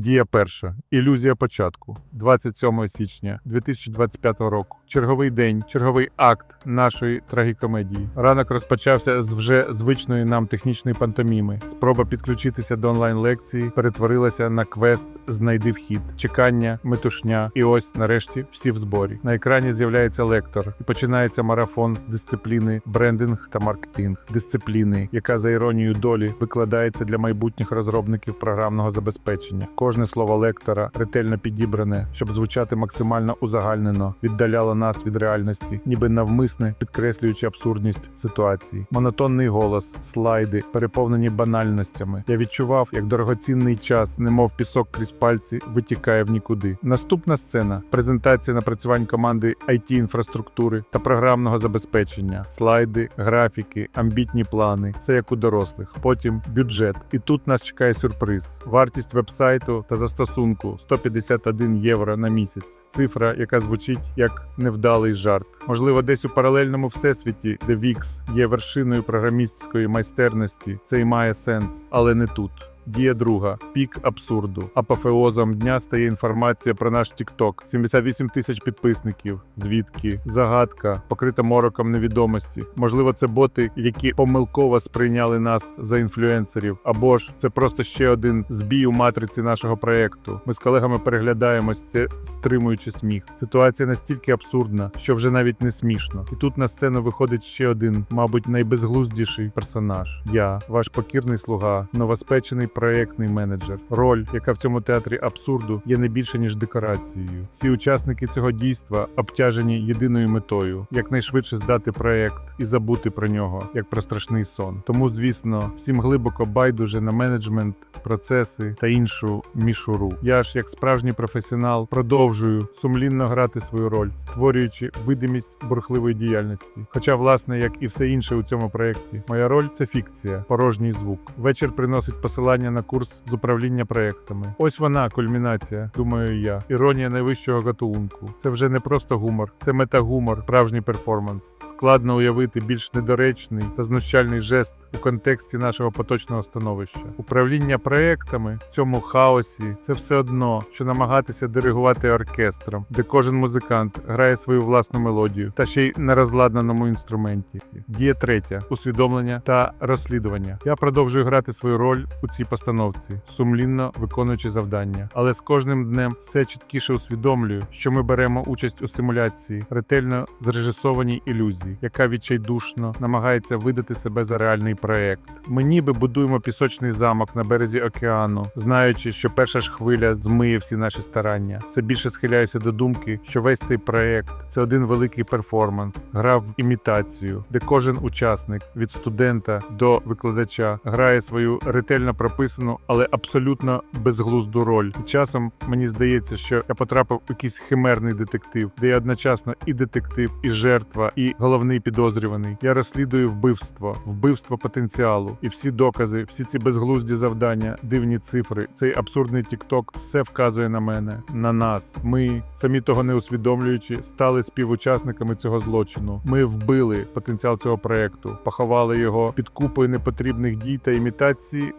Дія перша. Ілюзія початку. 27 січня 2025 року. Черговий день, черговий акт нашої трагікомедії. Ранок розпочався з вже звичної нам технічної пантоміми. Спроба підключитися до онлайн-лекції перетворилася на квест Знайди вхід, чекання, метушня. І ось, нарешті, всі в зборі. На екрані з'являється лектор, і починається марафон з дисципліни брендинг та маркетинг, дисципліни, яка за іронією долі викладається для майбутніх розробників програмного забезпечення. Кожне слово лектора ретельно підібране, щоб звучати максимально узагальнено, віддаляло нас від реальності, ніби навмисне підкреслюючи абсурдність ситуації. Монотонний голос, слайди, переповнені банальностями. Я відчував, як дорогоцінний час, немов пісок крізь пальці, витікає в нікуди. Наступна сцена презентація напрацювань команди it інфраструктури та програмного забезпечення, слайди, графіки, амбітні плани, все як у дорослих. Потім бюджет. І тут нас чекає сюрприз. Вартість вебсайту та застосунку 151 євро на місяць. Цифра, яка звучить як невдалий жарт. Можливо, десь у паралельному всесвіті, де Вікс є вершиною програмістської майстерності, це й має сенс, але не тут. Дія друга пік абсурду. Апофеозом дня стає інформація про наш TikTok. 78 тисяч підписників. Звідки загадка, покрита мороком невідомості. Можливо, це боти, які помилково сприйняли нас за інфлюенсерів, або ж це просто ще один збій у матриці нашого проекту. Ми з колегами переглядаємось це, стримуючи сміх. Ситуація настільки абсурдна, що вже навіть не смішно. І тут на сцену виходить ще один, мабуть, найбезглуздіший персонаж. Я, ваш покірний слуга, новоспечений проєктний менеджер. Роль, яка в цьому театрі абсурду є не більше ніж декорацією. Всі учасники цього дійства обтяжені єдиною метою якнайшвидше здати проєкт і забути про нього, як про страшний сон. Тому, звісно, всім глибоко байдуже на менеджмент, процеси та іншу мішуру. Я ж, як справжній професіонал, продовжую сумлінно грати свою роль, створюючи видимість бурхливої діяльності. Хоча, власне, як і все інше у цьому проєкті, моя роль це фікція, порожній звук. Вечір приносить посилання на курс з управління проектами. Ось вона, кульмінація, думаю я. Іронія найвищого гатунку. Це вже не просто гумор, це метагумор, справжній перформанс. Складно уявити більш недоречний та знущальний жест у контексті нашого поточного становища. Управління проектами в цьому хаосі це все одно, що намагатися диригувати оркестром, де кожен музикант грає свою власну мелодію, та ще й на розладнаному інструменті. Дія третя усвідомлення та розслідування. Я продовжую грати свою роль у цій постановці, сумлінно виконуючи завдання. Але з кожним днем все чіткіше усвідомлюю, що ми беремо участь у симуляції, ретельно зрежисованій ілюзії, яка відчайдушно намагається видати себе за реальний проект. Ми ніби будуємо пісочний замок на березі океану, знаючи, що перша ж хвиля змиє всі наші старання. Все більше схиляюся до думки, що весь цей проект це один великий перформанс, гра в імітацію, де кожен учасник від студента до викладача грає свою ретельно прописану, але абсолютно безглузду роль. І часом мені здається, що я потрапив у якийсь химерний детектив, де я одночасно і детектив, і жертва, і головний підозрюваний. Я розслідую вбивство, вбивство потенціалу, і всі докази, всі ці безглузді завдання, дивні цифри, цей абсурдний тікток, все вказує на мене, на нас. Ми, самі того не усвідомлюючи, стали співучасниками цього злочину. Ми вбили потенціал цього проекту, поховали його під купою непотрібних дій та імітації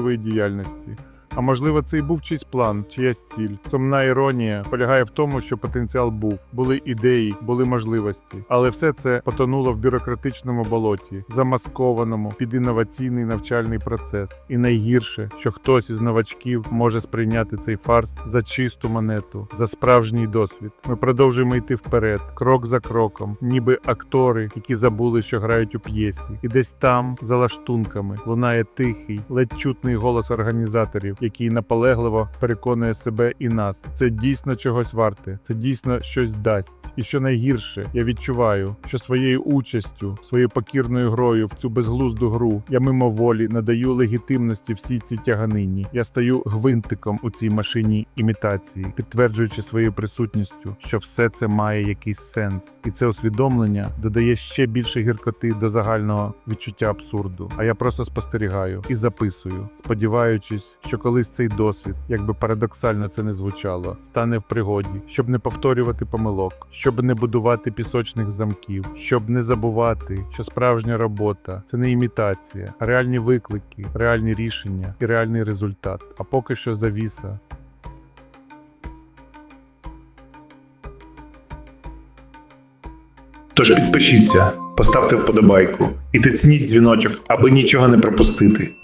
бурхливої діяльності. А можливо, це і був чийсь план, чиясь ціль. Сумна іронія полягає в тому, що потенціал був, були ідеї, були можливості, але все це потонуло в бюрократичному болоті, замаскованому під інноваційний навчальний процес. І найгірше, що хтось із новачків може сприйняти цей фарс за чисту монету, за справжній досвід. Ми продовжуємо йти вперед, крок за кроком, ніби актори, які забули, що грають у п'єсі, і десь там, за лаштунками, лунає тихий, ледь чутний голос організаторів який наполегливо переконує себе і нас. Це дійсно чогось варте, це дійсно щось дасть. І що найгірше, я відчуваю, що своєю участю, своєю покірною грою в цю безглузду гру я мимоволі надаю легітимності всій цій тяганині. Я стаю гвинтиком у цій машині імітації, підтверджуючи своєю присутністю, що все це має якийсь сенс, і це усвідомлення додає ще більше гіркоти до загального відчуття абсурду. А я просто спостерігаю і записую, сподіваючись, що коли колись цей досвід, як би парадоксально це не звучало, стане в пригоді, щоб не повторювати помилок, щоб не будувати пісочних замків, щоб не забувати, що справжня робота це не імітація, а реальні виклики, реальні рішення і реальний результат. А поки що завіса. Тож підпишіться, поставте вподобайку і тицніть дзвіночок, аби нічого не пропустити.